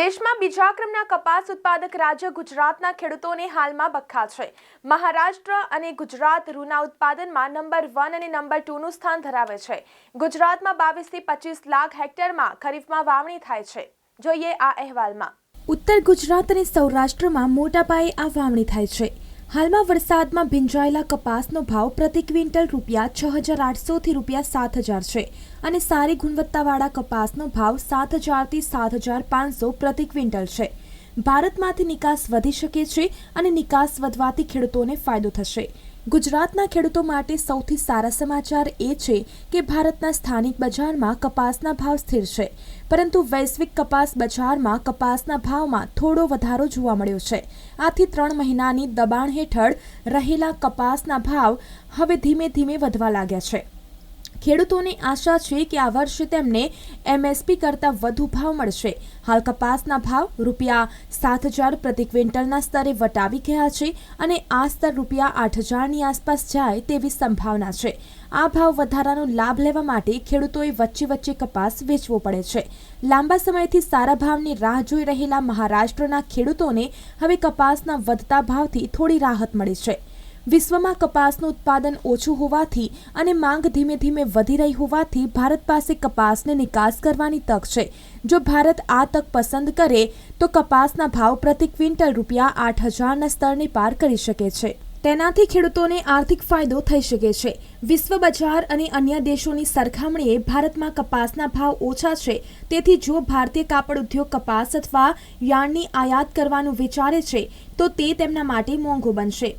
દેશમાં બીજા ક્રમના કપાસ ઉત્પાદક રાજ્ય ગુજરાતના ખેડૂતોને હાલમાં બખ્ખા છે. મહારાષ્ટ્ર અને ગુજરાત રૂના ઉત્પાદનમાં નંબર વન અને નંબર ટુનું સ્થાન ધરાવે છે. ગુજરાતમાં બાવીસથી પચીસ લાખ હેક્ટરમાં ખરીફમાં વાવણી થાય છે. જોઈએ આ અહેવાલમાં. ઉત્તર ગુજરાત અને સૌરાષ્ટ્રમાં મોટા પાયે આ વાવણી થાય છે. હાલમાં વરસાદમાં ભીંજાયેલા કપાસનો ભાવ પ્રતિ ક્વિન્ટલ રૂપિયા છ હજાર આઠસોથી રૂપિયા સાત હજાર છે અને સારી ગુણવત્તાવાળા કપાસનો ભાવ સાત હજારથી સાત હજાર પાંચસો પ્રતિ ક્વિન્ટલ છે. ભારતમાંથી નિકાસ વધી શકે છે અને નિકાસ વધવાથી ખેડૂતોને ફાયદો થશે. ગુજરાતના ખેડૂતો માટે સૌથી સારા સમાચાર એ છે કે ભારતના સ્થાનિક બજારમાં કપાસના ભાવ સ્થિર છે, પરંતુ વૈશ્વિક કપાસ બજારમાં કપાસના ભાવમાં થોડો વધારો જોવા મળ્યો છે. આથી ત્રણ મહિનાની દબાણ હેઠળ રહેલા કપાસના ભાવ હવે ધીમે ધીમે વધવા લાગ્યા છે. ખેડૂતોને આશા છે કે આ વર્ષે તેમને એમએસપી કરતાં વધુ ભાવ મળશે. હાલ કપાસના ભાવ રૂપિયા સાત હજાર પ્રતિ ક્વિન્ટલના સ્તરે વટાવી ગયા છે અને આ સ્તર રૂપિયા આઠ હજારની આસપાસ જાય તેવી સંભાવના છે. આ ભાવ વધારાનો લાભ લેવા માટે ખેડૂતોએ વચ્ચે વચ્ચે કપાસ વેચવો પડે છે. લાંબા સમયથી સારા ભાવની રાહ જોઈ રહેલા મહારાષ્ટ્રના ખેડૂતોને હવે કપાસના વધતા ભાવથી થોડી રાહત મળી છે. વિશ્વમાં કપાસનું ઉત્પાદન ઓછું હોવાથી અને માંગ ધીમે ધીમે વધી રહી હોવાથી ભારત પાસે કપાસને નિકાસ કરવાની તક છે. જો ભારત આ તક પસંદ કરે, તો કપાસના ભાવ પ્રતિ ક્વિન્ટલ રૂપિયા આઠ હજારના સ્તરને પાર કરી શકે છે. તેનાથી ખેડૂતોને આર્થિક ફાયદો થઈ શકે છે. વિશ્વ બજાર અને અન્ય દેશોની સરખામણીએ ભારતમાં કપાસના ભાવ ઓછા છે. તેથી જો ભારતીય કાપડ ઉદ્યોગ કપાસ અથવા યાર્નની આયાત કરવાનું વિચારે છે, તો તે તેમના માટે મોંઘું બનશે.